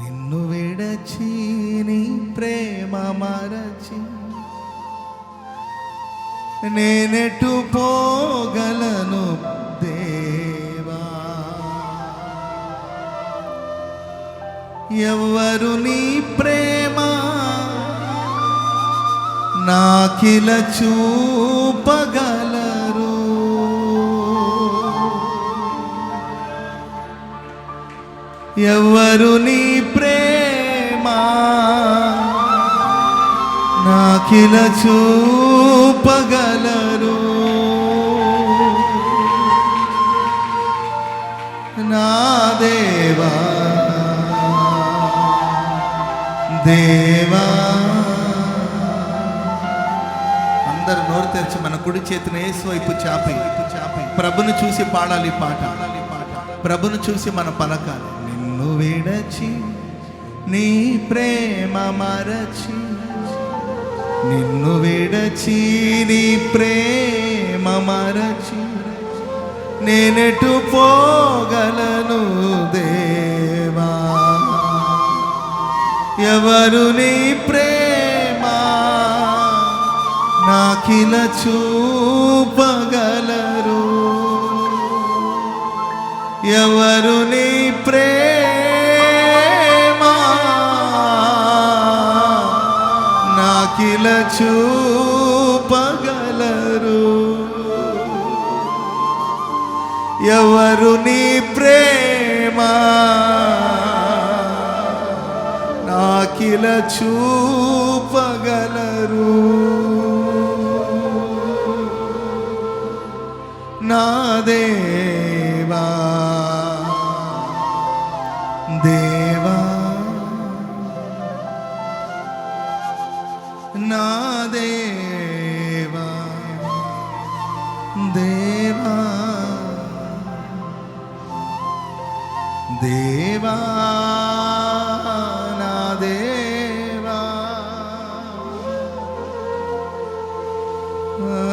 నిన్ను విడచి నీ ప్రేమ మరచి నేనెటు పోగలను దేవా. ఎవరు నీ ప్రేమ నాకిల చూపగల ఎవరు నీ ప్రేమ? నాకిల చూపగలరు. నా దేవా దేవా. అందరు నోరు తెరిచి మన కుడి చేతిని ఏసు వైపు చాపి. చాపి ప్రభును చూసి పాడాలి పాట. ప్రభును చూసి మన పలకాలి. నన్ను విడచి నీ ప్రేమ మరచి నిన్ను విడచి నీ ప్రేమ మరచి నేనెటు పోగలను దేవా. ఎవరు నీ ప్రేమ నాకిల చూపగలరు? ఎవరు నీ ప్రేమ నాకిల చూపగలరు. ఎవరు నీ ప్రేమ? నాకిల చూపగలరు. నా దేవా దే నా దేవా దేవా దేవా నా దేవా ఆ